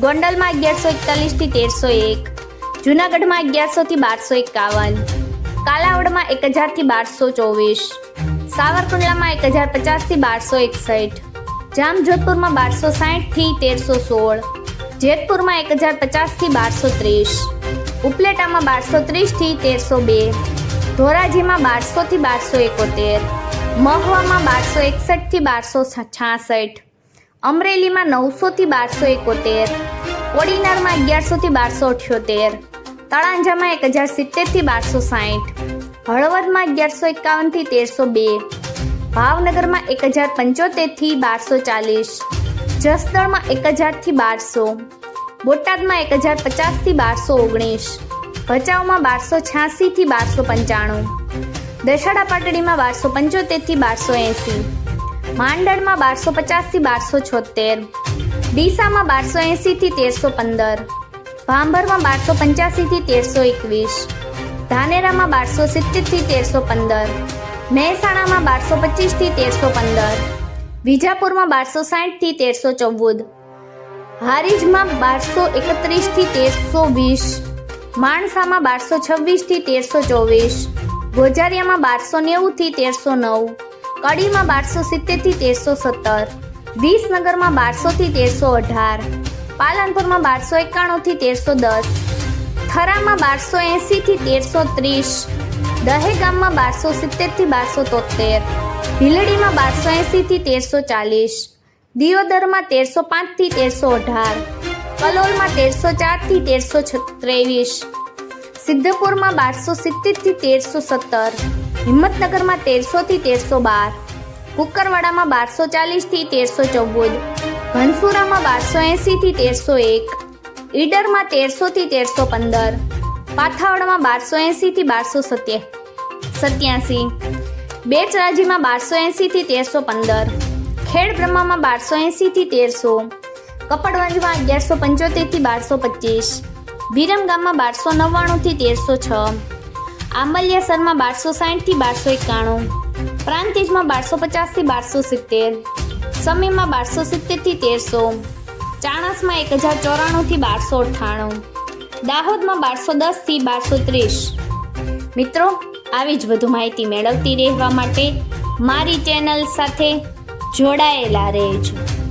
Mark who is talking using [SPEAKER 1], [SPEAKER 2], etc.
[SPEAKER 1] ગોંડલમાં અગિયારસો એકતાલીસથી તેરસો એક. જુનાગઢમાં અગિયારસોથી બારસો એકાવન. કાલાવડમાં એક હજારથી બારસો ચોવીસ. સાવરકુંડલામાં એક હજાર પચાસથી બારસો એકસઠ. જામજોધપુરમાં બારસો સાહીઠથી તેરસો સોળ. જેતપુરમાં એક હજાર પચાસથી બારસો ત્રીસ. ઉપલેટામાં બારસો ત્રીસથી તેરસો બે. ધોરાજીમાં બારસોથી બારસો એકોતેર. મહુવામાં બારસો એકસઠથી બારસો છાસઠ. અમરેલીમાં નવસોથી બારસો એકોતેર ઓડિનારમાં અગિયારસોથી બારસો અઠ્યોતેર, તળાંજામાં એક હજાર સિત્તેરથી બારસો સાઠ, હળવદમાં અગિયારસો એકાવનથી તેરસો બે, ભાવનગરમાં એક હજાર પંચોતેરથી બારસો ચાલીસ, જસદણમાં એક હજારથી બારસો, બોટાદમાં એક હજાર પચાસથી બારસો ઓગણીસ, ભચાઉમાં બારસો છ્યાસીથી બારસો પંચાણું દશાડા પાટડીમાં બારસો પંચોતેરથી બારસો એંસી માંડળમાં બારસો પચાસથી બારસો છોતેર, ડીસામાં બારસો એંસીથી તેરસો પંદર, ભાંભરમાં બારસો પંચ્યાસીથી તેરસો એકવીસ, ધાનેરામાં બારસો સિત્તેરથી તેરસો પંદર, મહેસાણામાં બારસો પચીસથી તેરસો પંદર, વિજાપુરમાં બારસો સાહીઠથી તેરસો ચૌદ, હારીજમાં બારસો એકત્રીસથી તેરસો વીસ, માણસામાં બારસો છવ્વીસથી તેરસો ચોવીસ, ગોજારિયામાં બારસો નેવુંથી તેરસો નવ કડીમાં બારસો સિત્તેરથી તેરસો સત્તર, વિસનગરમાં બારસોથી તેરસો અઢાર, પાલનપુરમાં બારસો એકાણુંથી તેરસો દસ, થરામાં બારસો એંસીથી તેરસો ત્રીસ, દહેગામમાં બારસો સિત્તેરથી બારસો તોતેર ભીલડીમાં બારસો એંસીથી તેરસો ચાલીસ, દિયોદરમાં તેરસો પાંચથી તેરસો અઢાર, કલોલમાં તેરસો ચારથી તેરસો ત્રેવીસ સિદ્ધપુરમાં બારસો સિત્તેરથી તેરસો સત્તર હિંમતનગરમાં તેરસોથી તેરસો બાર, કુકરવાડામાં બારસો ચાલીસથી તેરસો ચૌદ ભનસુરામાં બારસો એંસીથી તેરસો એક, ઈડરમાં તેરસોથી તેરસો પંદર, પાથાવડમાં બારસો એંસીથી બારસો સત્ય, સત્યાસી, બેચરાજીમાં બારસો એંસીથી તેરસો પંદર ખેડ બ્રહ્મામાં બારસો એંસીથી તેરસો, કપડવંજમાં અગિયારસો પંચોતેરથી બારસો પચીસ, વિરમગામમાં બારસો નવ્વાણુંથી તેરસો છ આંબલિયાસરમાં બારસો સાઠથી બારસો એકાણું. પ્રાંતિજમાં બારસો પચાસથી બારસો સિત્તેર. સમીમાં બારસો સિત્તેરથી તેરસો. ચાણસમાં એક હજાર ચોરાણુંથી બારસો અઠ્ઠાણું. દાહોદમાં બારસો દસથી બારસો ત્રીસ. મિત્રો, આવી જ વધુ માહિતી મેળવતી રહેવા માટે મારી ચેનલ સાથે જોડાયેલા રહેજો.